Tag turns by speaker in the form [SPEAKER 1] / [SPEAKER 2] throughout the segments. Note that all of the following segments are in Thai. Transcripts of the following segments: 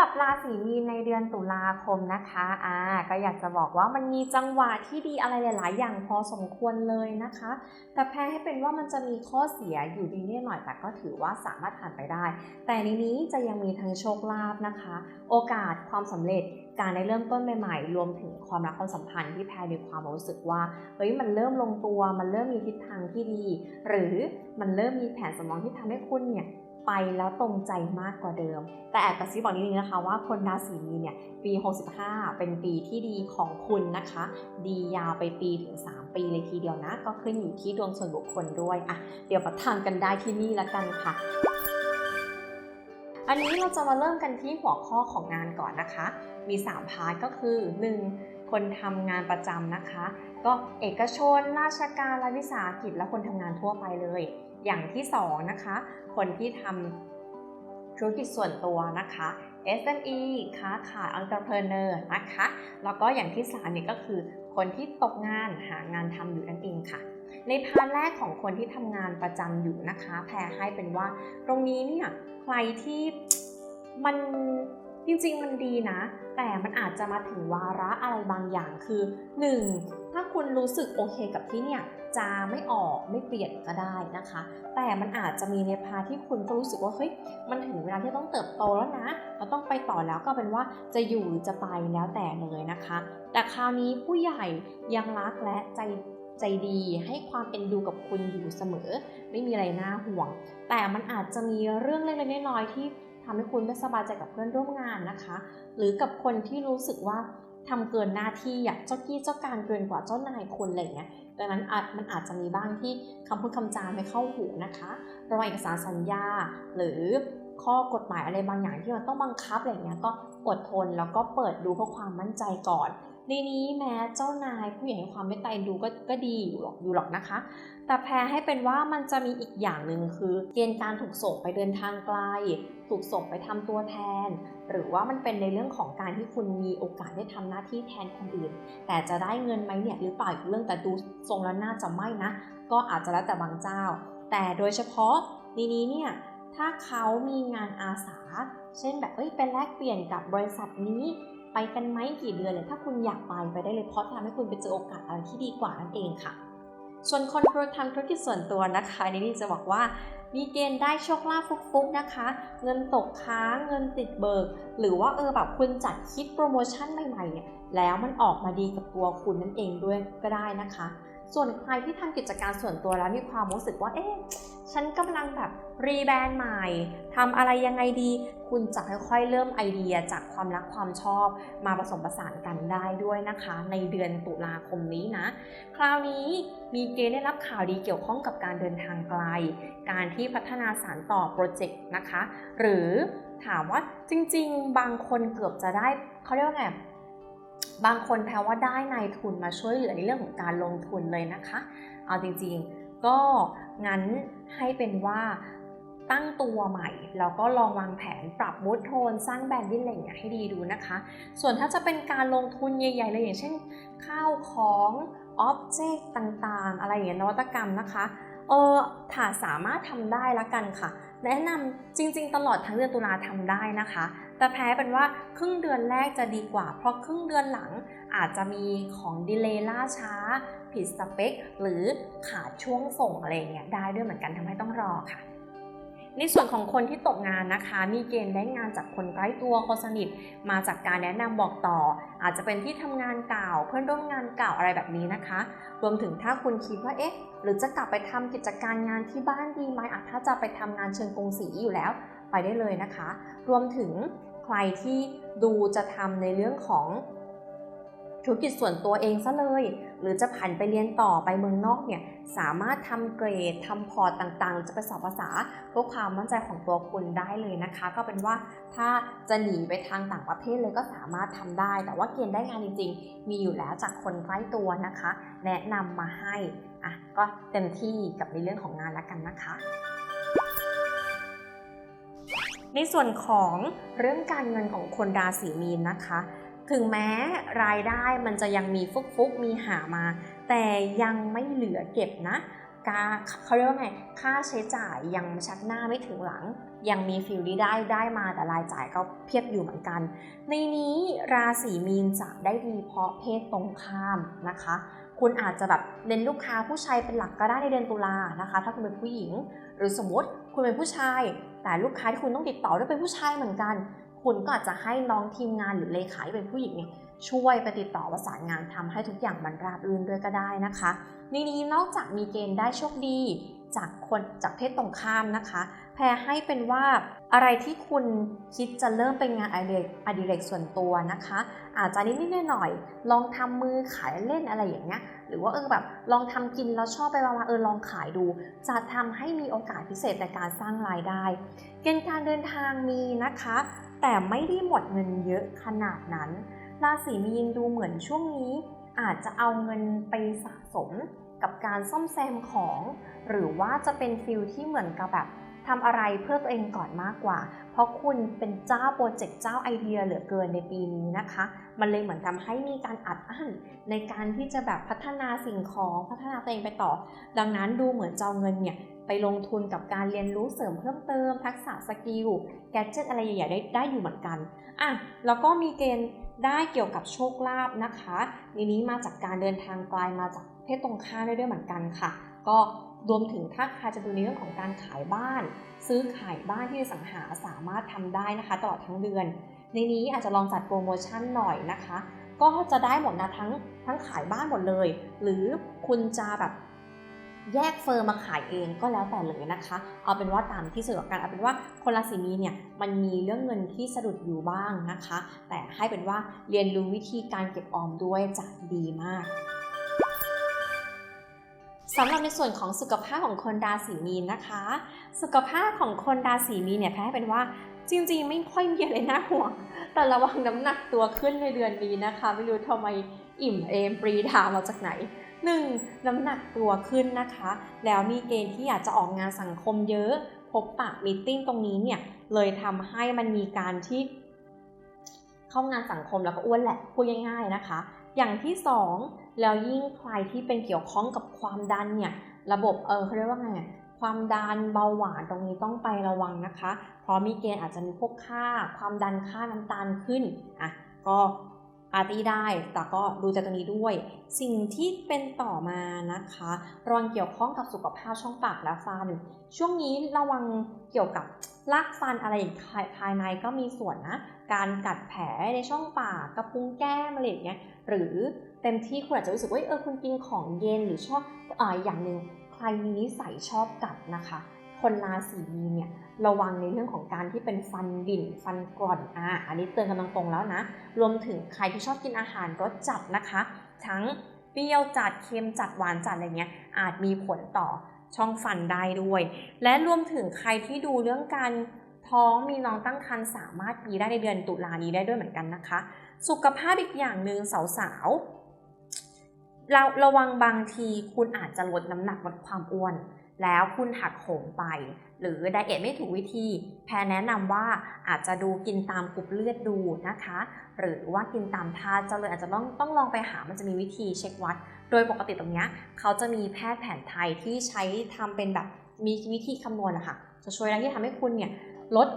[SPEAKER 1] รับราศีมีนในเดือนตุลาคมนะคะอ่าก็อยากจะบอกว่ามันมีจังหวะที่ดีอะไรหลาย ๆ อย่างพอสมควรเลยนะคะ แต่แพ้ให้เป็นว่ามันจะมีข้อเสียอยู่ดีนิดหน่อย แต่ก็ถือว่าสามารถผ่านไปได้ แต่ในนี้จะยังมีทั้งโชคลาภนะคะ โอกาสความสำเร็จการได้เริ่มต้นใหม่ๆ รวมถึงความรักความสัมพันธ์ที่แพรมีความรู้สึกว่า เฮ้ย มันเริ่มลงตัว มันเริ่มมีทิศทางที่ดี หรือมันเริ่มมีแผนสำรองที่ทำให้คุณเนี่ย ไปแล้วตรงใจมากกว่าเดิม แต่แอบกระซิบบอกนิดนึงนะคะว่าคนราศีมีนเนี่ยปี 65 เป็นปีที่ดีของคุณนะคะ ดียาวไปปีถึง 3 ปีเลยทีเดียวนะ ก็ขึ้นอยู่ที่ดวงส่วนบุคคลด้วยอะเดี๋ยวประทานกันได้ที่นี่ละกันค่ะอันนี้เราจะมาเริ่มกันที่หัวข้อของงานก่อนนะคะ มี 3 พาร์ทก็คือ 1. คนทำงานประจำนะคะ ก็เอกชน ราชการรัฐวิสาหกิจและคนทำงานทั่วไปเลย อย่างที่2นะคะ คนที่ทำธุรกิจส่วนตัวนะคะ SME ค้าขาย entrepreneur นะคะ แล้วก็อย่างที่3เนี่ยก็คือคนที่ตกงานหางานทำอยู่นั่นเองค่ะ ในพาร์ทแรกของคนที่ทำงานประจำอยู่นะคะ แพรให้เป็นว่า ตรงนี้เนี่ยใครที่มันจริงๆมันดีนะ แต่มันอาจจะมาถึงวาระอะไรบางอย่างคือ 1. ถ้าคุณรู้สึกโอเคกับที่เนี่ย จะไม่ออกไม่เปลี่ยนก็ได้นะคะ แต่มันอาจจะมีในพาที่คุณก็รู้สึกว่าเฮ้ยมันถึงเวลาที่ต้องเติบโตแล้วนะเราต้องไปต่อแล้วก็เป็นว่าจะอยู่หรือจะไปแล้วแต่เลยนะคะ แต่คราวนี้ผู้ใหญ่ยังรักและใจใจดีให้ความเอ็นดูกับคุณอยู่เสมอ ไม่มีอะไรน่าห่วง แต่มันอาจจะมีเรื่องเล็กๆน้อยๆที่ทำให้คุณไม่สบายใจกับเพื่อนร่วมงานนะคะ หรือกับคนที่รู้สึกว่า ทำเกินหน้าที่อยากเจ้ากี้เจ้าการเกินกว่าเจ้านายคนอะไรเงี้ยดังนั้นอาจมันอาจจะมีบ้างที่คำพูดคำจาไม่เข้าหูนะคะระหว่างเอกสารสัญญา หรือ ข้อกฎหมายอะไรบางอย่างที่มันต้องบังคับอะไรเงี้ยก็อดทนแล้วก็เปิดดูเพื่อความมั่นใจก่อน ในนี้แม้เจ้านายผู้ใหญ่ให้ความเมตตาดูก็ก็ดีอยู่หรอกอยู่หรอกนะคะ แต่แพรให้เป็นว่ามันจะมีอีกอย่างหนึ่งคือ เกณฑ์การถูกส่งไปเดินทางไกล ถูกส่งไปทำตัวแทน หรือว่ามันเป็นในเรื่องของการที่คุณมีโอกาสได้ทำหน้าที่แทนคนอื่น แต่จะได้เงินไหมเนี่ยหรือเปล่าอีกเรื่องแต่ดูทรงแล้วน่าจะไม่นะ ก็อาจจะแล้วแต่บางเจ้า แต่โดยเฉพาะในนี้เนี่ย ถ้าเขามีงานอาสา เช่นแบบเอ้ยเป็นแลกเปลี่ยนกับบริษัทนี้ไปกันไหมกี่เดือนเลยถ้าคุณอยากไปไปได้เลยเพราะทำให้คุณไปเจอโอกาสอะไรที่ดีกว่านั่นเองค่ะ ส่วนคนทำธุรกิจส่วนตัวนะคะในนี้จะบอกว่ามีเกณฑ์ได้โชคลาภฟุกๆนะคะ เงินตกค้างเงินติดเบิก หรือว่าเออแบบคุณจัดคิดโปรโมชั่นใหม่ๆเนี่ยแล้วมันออกมาดีกับตัวคุณนั่นเองด้วยก็ได้นะคะ ส่วนใครที่ทำกิจการส่วนตัวแล้วมีความรู้สึกว่าเอ๊ะฉันกำลังแบบรีแบรนด์ใหม่ทำอะไรยังไงดี คุณจะค่อยๆเริ่มไอเดียจากความรักความชอบมาผสมผสานกันได้ด้วยนะคะ ในเดือนตุลาคมนี้นะ คราวนี้มีเกณฑ์ได้รับข่าวดีเกี่ยวข้องกับการเดินทางไกล การที่พัฒนาสารต่อโปรเจกต์นะคะ หรือถามว่าจริงๆ บางคนเกือบจะได้เขาเรียกว่าไง บางคนแปลว่าได้นายทุนมาช่วยเหลือในเรื่องของการลงทุนเลยนะคะ เอาจริงๆ ก็งั้นให้เป็นว่าตั้งตัวใหม่แล้วก็ลองวางแผนปรับมูดโทนสร้างแบรนด์ดิ้นอะไรอย่างเงี้ยให้ดีดูนะคะ ส่วนถ้าจะเป็นการลงทุนใหญ่ๆเลยอย่างเช่น ข้าวของอ็อบเจกต์ต่างๆ อะไรอย่างเงี้ยนวัตกรรมนะคะเออถ้าสามารถทำได้ละกันค่ะ แนะนำจริง ๆ ตลอดทั้งเดือนตุลาทำได้นะคะ แต่แพ้เป็นว่าครึ่งเดือนแรกจะดีกว่า เพราะครึ่งเดือนหลังอาจจะมีของดีเลย์ล่าช้า ผิดสเปค หรือขาดช่วงส่งอะไรเงี้ยได้ด้วยเหมือนกันทำให้ต้องรอค่ะในส่วนของคนที่ตกงานนะคะ มีเกณฑ์ได้งานจากคนใกล้ตัวคนสนิทมาจากการแนะนำบอกต่อ อาจจะเป็นที่ทำงานเก่าเพื่อนร่วมงานเก่าอะไรแบบนี้นะคะ รวมถึงถ้าคุณคิดว่าเอ๊ะ หรือจะกลับไปทำกิจการงานที่บ้านดีไหมอาจถ้าจะไปทำงานเชิงกงสีอยู่แล้ว ไปได้เลยนะคะ รวมถึง รที่ดูจะทำในเรื่องของธุรกิจส่วนตัวเองซะเลย หรือจะผันไปเรียนต่อไปเมืองนอกเนี่ย สามารถทำเกรดทำพอร์ตต่างๆ หรือจะไปสอบภาษาเพื่อความมั่นใจของตัวคุณได้เลยนะคะ ก็เป็นว่าถ้าจะหนีไปทางต่างประเทศเลยก็สามารถทำได้ แต่ว่าเกณฑ์ได้งานจริงๆ มีอยู่แล้วจากคนใกล้ตัวนะคะ แนะนำมาให้ อะ ก็เต็มที่กับในเรื่องของงานแล้วกันนะคะ ในส่วนของเรื่องการเงินของคนราศีมีนนะคะ ถึงแม้รายได้มันจะยังมีฟุกๆมีหามา แต่ยังไม่เหลือเก็บนะการเขาเรียกว่าไงค่าใช้จ่ายยังชักหน้าไม่ถึงหลัง ยังมีฟิลที่ได้ได้มาแต่รายจ่ายก็เพียบอยู่เหมือนกัน ในนี้ราศีมีนจะได้ดีเพราะเพศตรงข้ามนะคะ คุณอาจจะแบบเน้นลูกค้าผู้ชายเป็นหลักก็ได้ในเดือนตุลานะคะ ถ้าคุณเป็นผู้หญิง หรือสมมติ คุณเป็นผู้ชาย แต่ลูกค้าที่คุณต้องติดต่อด้วยเป็นผู้ชายเหมือนกัน คุณก็อาจจะให้น้องทีมงานหรือเลขาที่เป็นผู้หญิงเนี่ย ช่วยไปติดต่อประสานงานทำให้ทุกอย่างมันราบรื่นด้วยก็ได้นะคะในนี้นอกจากมีเกณฑ์ได้โชคดี จากคนจากเพศตรงข้ามนะคะ แพรให้เป็นว่าอะไรที่คุณคิดจะเริ่มเป็นงานอดิเรกอดิเรกส่วนตัวนะคะ อาจจะนิดๆหน่อยๆลองทำมือขายเล่นอะไรอย่างเงี้ยหรือว่าเออแบบลองทำกินแล้วชอบไปมาเออลองขายดู จะทำให้มีโอกาสพิเศษในการสร้างรายได้ เกณฑ์การเดินทางมีนะคะ แต่ไม่ได้หมดเงินเยอะขนาดนั้น ราศีมีนดูเหมือนช่วงนี้ อาจจะเอาเงินไปสะสมกับการซ่อมแซมของ หรือว่าจะเป็นฟิลที่เหมือนกับแบบทำอะไรเพื่อตัวเองก่อนมากกว่า เพราะคุณเป็นเจ้าโปรเจกต์เจ้าไอเดียเหลือเกินในปีนี้นะคะ มันเลยเหมือนทำให้มีการอัดอั้นในการที่จะแบบพัฒนาสิ่งของพัฒนาตัวเองไปต่อ ดังนั้นดูเหมือนจะเอาเงินเนี่ย ไปลงทุนกับการเรียนรู้เสริมเพิ่มเติม ทักษะสกิลแกจิตอะไรใหญ่ๆได้ได้อยู่เหมือนกันอะแล้วก็มีเกณฑ์ได้เกี่ยวกับโชคลาภนะคะในนี้มาจากการเดินทางไกลมาจากเพศตรงข้ามได้ด้วยเหมือนกันค่ะ ก็รวมถึงถ้าใครจะดูในเรื่องของการขายบ้าน ซื้อขายบ้านที่สังหาสามารถทำได้นะคะ ตลอดทั้งเดือน ในนี้อาจจะลองจัดโปรโมชั่นหน่อยนะคะ ก็จะได้หมดนะทั้งทั้งขายบ้านหมดเลย หรือคุณจะแบบ แยกเฟอร์มาขายเองก็แล้วแต่เลยนะคะ เอาเป็นว่าตามที่สะดวกกันเอาเป็นว่าคนราศีมีเนี่ยมันมีเรื่องเงินที่สะดุดอยู่บ้างนะคะ แต่ให้เป็นว่าเรียนรู้วิธีการเก็บออมด้วยจะดีมากสำหรับในส่วนของสุขภาพของคนราศีมีนนะคะ สุขภาพของคนราศีมีนเนี่ยแพ้เป็นว่าจริงๆ ไม่ค่อยมีอะไรน่าห่วง แต่ระวังน้ำหนักตัวขึ้นในเดือนนี้นะคะ ไม่รู้ทำไมอิ่มเอมปรีดามาจากไหน 1. น้ำหนักตัวขึ้นนะคะ แล้วมีเกณฑ์ที่อยากจะออกงานสังคมเยอะ พบปะมีตติ้งตรงนี้เนี่ยเลยทำให้มันมีการที่เข้างานสังคมแล้วก็อ้วนแหละพูดง่ายๆนะคะ อย่างที่สองแล้วยิ่งใครที่เป็นเกี่ยวข้องกับความดันเนี่ยระบบเออเขาเรียกว่าไงความดันเบาหวานตรงนี้ต้องไประวังนะคะ เพราะมีเกณฑ์อาจจะมีพวกค่า ความดันค่าน้ำตาลขึ้นอะก็ อาร์ตี้ได้ แต่ก็ดูจากตรงนี้ด้วย สิ่งที่เป็นต่อมานะคะระวังเกี่ยวข้องกับสุขภาพช่องปากและฟัน ช่วงนี้ระวังเกี่ยวกับลากฟันอะไรภายในก็มีส่วนนะ การกัดแผลในช่องปากกระพุ้งแก้มอะไรอย่างเงี้ย หรือเต็มที่คุณอาจจะรู้สึกว่าเออคุณกินของเย็นหรือชอบอ่าอย่างหนึ่งใครมีนิสัยชอบกัดนะคะ คนราศีมีนเนี่ยระวังในเรื่องของการที่เป็นฟันบิ่นฟันกร่อนอ่าอันนี้เตือนกำลังตรงๆแล้วนะ รวมถึงใครที่ชอบกินอาหารรสจัดนะคะ ทั้งเปรี้ยวจัดเค็มจัดหวานจัดอะไรเงี้ยอาจมีผลต่อช่องฟันได้ด้วย และรวมถึงใครที่ดูเรื่องการท้องมีน้องตั้งครรภ์สามารถมีได้ในเดือนตุลานี้ได้ด้วยเหมือนกันนะคะ สุขภาพอีกอย่างหนึ่งสาวๆเราระวังบางทีคุณอาจจะลดน้ำหนักลดความอ้วน แล้วคุณหักโหมไป หรือไดเอทไม่ถูกวิธี แพรแนะนำว่าอาจจะดูกินตามกรุ๊ปเลือดดูนะคะ หรือว่ากินตามธาตุเจะเลยอาจจะต้องต้องลองไปหามันจะมีวิธีเช็ควัด โดยปกติตรงนี้เขาจะมีแพทย์แผนไทยที่ใช้ทำเป็นแบบมีวิธีคำนวณนะคะจะช่วยในที่ทำให้คุณเนี่ยลด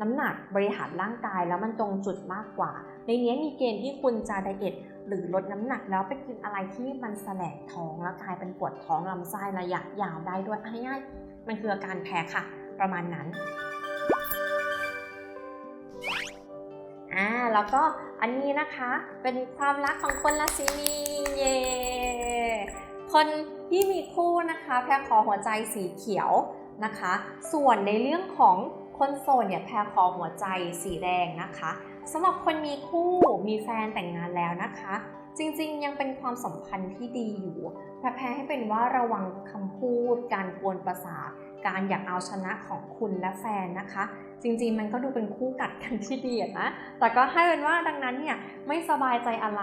[SPEAKER 1] น้ำหนักบริหารร่างกายแล้วมันตรงจุดมากกว่า ในนี้มีเกณฑ์ที่คุณจะไดเอท หรือลดน้ำหนักแล้วไปกินอะไรที่มันแสลงท้องแล้วกลายเป็นปวดท้องลำไส้ระยะยาวได้ด้วยง่ายๆมันคืออาการแพ้ค่ะ ประมาณนั้นอ่าแล้วก็อันนี้นะคะเป็นความรักของคนราศีมีนเย่คนที่มีคู่นะคะแพรขอหัวใจสีเขียวนะคะ ส่วนในเรื่องของคนโสดเนี่ยแพรขอหัวใจสีแดงนะคะ สำหรับคนมีคู่มีแฟนแต่งงานแล้วนะคะ จริงๆ ยังเป็นความสัมพันธ์ที่ดีอยู่แพรแพรให้เป็นว่าระวังคำพูด การกวนประสาทการอยากเอาชนะของคุณและแฟนนะคะ จริงๆ มันก็ดูเป็นคู่กัดกันที่ดีนะแต่ก็ให้เป็นว่าดังนั้นเนี่ยไม่สบายใจอะไร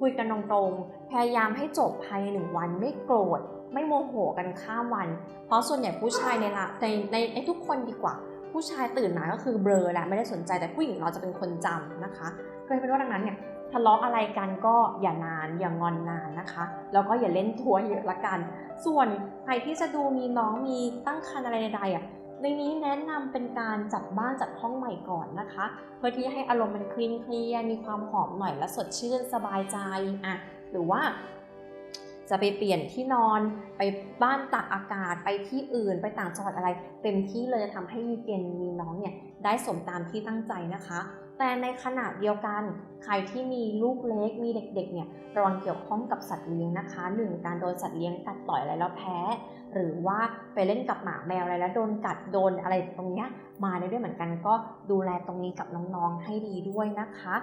[SPEAKER 1] คุยกันตรงๆ พยายามให้จบภายในหนึ่งวันไม่โกรธ ไม่โมโหกันข้ามวัน เพราะส่วนใหญ่ผู้ชายในละในในในทุกคนดีกว่า ผู้ชายตื่นมาก็คือเบลอแหละไม่ได้สนใจแต่ผู้หญิงเราจะเป็นคนจำนะคะก็เลยเป็นว่าดังนั้นเนี่ยทะเลาะอะไรกันก็อย่านานอย่างอนนานนะคะ แล้วก็อย่าเล่นทัวร์เยอะละกัน ส่วนใครที่จะดูมีน้องมีตั้งครรภ์อะไรใดๆอะในนี้แนะนำเป็นการจัดบ้านจัดห้องใหม่ก่อนนะคะ เพื่อที่ให้อารมณ์มันคลีนเคลียร์มีความหอมหน่อยและสดชื่นสบายใจอะหรือว่า จะไปเปลี่ยนที่นอนไปบ้านตากอากาศไปที่อื่น ไปต่างจังหวัดอะไร เต็มที่เลยจะทำให้มีเกณฑ์มีน้องเนี่ยได้สมตามที่ตั้งใจนะคะ แต่ในขณะเดียวกันใครที่มีลูกเล็กมีเด็กๆเนี่ยระวังเกี่ยวข้องกับสัตว์เลี้ยงนะคะหนึ่งการโดนสัตว์เลี้ยงกัดต่อยอะไรแล้วแพ้ หรือว่าไปเล่นกับหมาแมวอะไรแล้วโดนกัดโดนอะไรตรงเนี้ยมาได้ด้วยเหมือนกันก็ดูแลตรงนี้กับน้องๆให้ดีด้วยนะคะ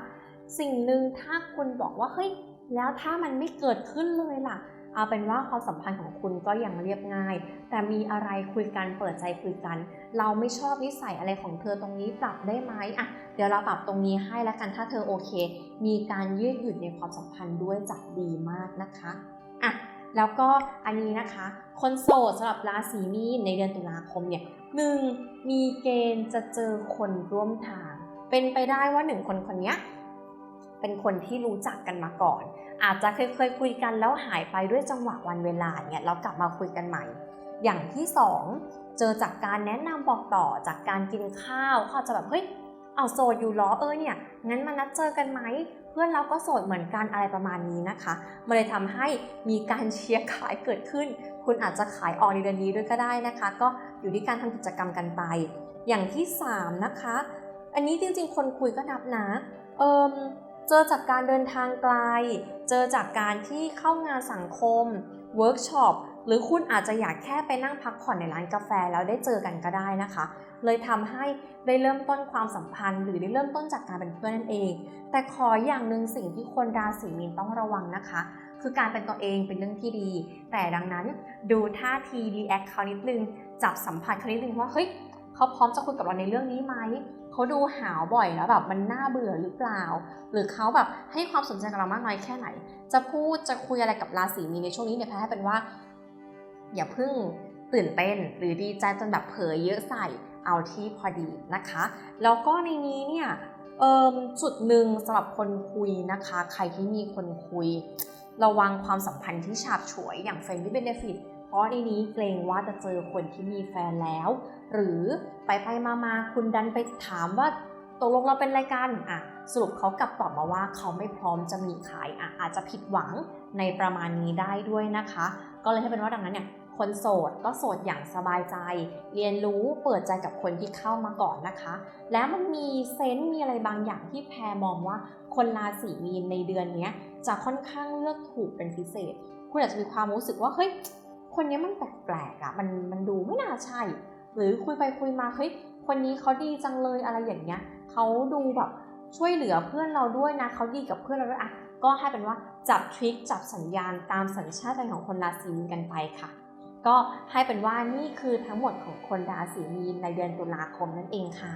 [SPEAKER 1] สิ่งหนึ่งถ้าคุณบอกว่าเฮ้ยแล้วถ้ามันไม่เกิดขึ้นเลยล่ะ เอาเป็นว่าความสัมพันธ์ของคุณก็ยังเรียบง่าย แต่มีอะไรคุยกันเปิดใจคุยกัน เราไม่ชอบนิสัยอะไรของเธอตรงนี้ปรับได้ไหมอะเดี๋ยวเราปรับตรงนี้ให้แล้วกันถ้าเธอโอเค มีการยืดหยุ่นในความสัมพันธ์ด้วยจะดีมากนะคะอะแล้วก็อันนี้นะคะ คนโสดสำหรับราศีมีนในเดือนตุลาคมเนี่ยหนึ่งมีเกณฑ์จะเจอคนร่วมทาง เป็นไปได้ว่าหนึ่งคนคนนี้เป็นคนที่รู้จักกันมาก่อน อาจจะเคยเคยคุยกันแล้วหายไปด้วยจังหวะวันเวลาเนี่ยแล้วกลับมาคุยกันใหม่ อย่างที่สองเจอจากการแนะนำบอกต่อจากการกินข้าวเขาจะแบบเฮ้ยเอาโสดอยู่เหรอเออเนี่ยงั้นมานัดเจอกันไหมเพื่อนเราก็โสดเหมือนกันอะไรประมาณนี้นะคะมันเลยทำให้มีการเชียร์ขายเกิดขึ้น คุณอาจจะขายออกในเดือนนี้ด้วยก็ได้นะคะ ก็อยู่ที่การทำกิจกรรมกันไป อย่างที่สามนะคะ อันนี้จริงๆ คนคุยก็นับนะเอิม เจอจากการเดินทางไกล เจอจากการที่เข้างานสังคม เวิร์กช็อป หรือคุณอาจจะอยากแค่ไปนั่งพักผ่อนในร้านกาแฟแล้วได้เจอกันก็ได้นะคะ เลยทำให้ได้เริ่มต้นความสัมพันธ์ หรือได้เริ่มต้นจากการเป็นเพื่อนนั่นเอง แต่ขออย่างหนึ่งสิ่งที่คนราศีมีนต้องระวังนะคะ คือการเป็นตัวเองเป็นเรื่องที่ดี แต่ดังนั้นดูท่าทีรีแอคเขานิดนึง จับสัมผัสเขานิดนึงว่าเฮ้ยเขาพร้อมจะคุยกับเราในเรื่องนี้ไหม เขาดูหาวบ่อยแล้วแบบมันน่าเบื่อหรือเปล่า หรือเขาแบบให้ความสนใจกับเรามากน้อยแค่ไหน จะพูดจะคุยอะไรกับราศีมีในช่วงนี้เนี่ยแพ้ให้เป็นว่า อย่าเพิ่งตื่นเต้นหรือดีใจจนแบบเผยเยอะใส่เอาที่พอดีนะคะ แล้วก็ในนี้เนี่ยเอิมจุดหนึ่งสำหรับคนคุยนะคะ ใครที่มีคนคุย ระวังความสัมพันธ์ที่ฉาบฉวยอย่าง Friendly Benefit เพราะในนี้เกรงว่าจะเจอคนที่มีแฟนแล้ว หรือไปไปมามาคุณดันไปถามว่าตกลงเราเป็นอะไรกันอะสรุปเขากลับตอบมาว่าเขาไม่พร้อมจะมีขายอะอาจจะผิดหวังในประมาณนี้ได้ด้วยนะคะ ก็เลยให้เป็นว่าดังนั้นเนี่ยคนโสดก็โสดอย่างสบายใจ เรียนรู้เปิดใจกับคนที่เข้ามาก่อนนะคะ แล้วมันมีเซนต์มีอะไรบางอย่างที่แพรมองว่าคนราศีมีนในเดือนนี้จะค่อนข้างเลือกถูกเป็นพิเศษ คุณอาจจะมีความรู้สึกว่าเฮ้ยคนนี้มันแปลกๆอะ่ะมันมันดูไม่น่าใช่ หรือคุยไปคุยมาเฮ้ยคนนี้เขาดีจังเลยอะไรอย่างเงี้ยเขาดูแบบช่วยเหลือเพื่อนเราด้วยนะเขาดีกับเพื่อนเราด้วยอะก็ให้เป็นว่าจับทริคจับสัญญาณตามสัญชาตญาณของคนราศีมีนกันไปค่ะ ก็ให้เป็นว่านี่คือทั้งหมดของคนราศีมีนในเดือนตุลาคมนั่นเองค่ะ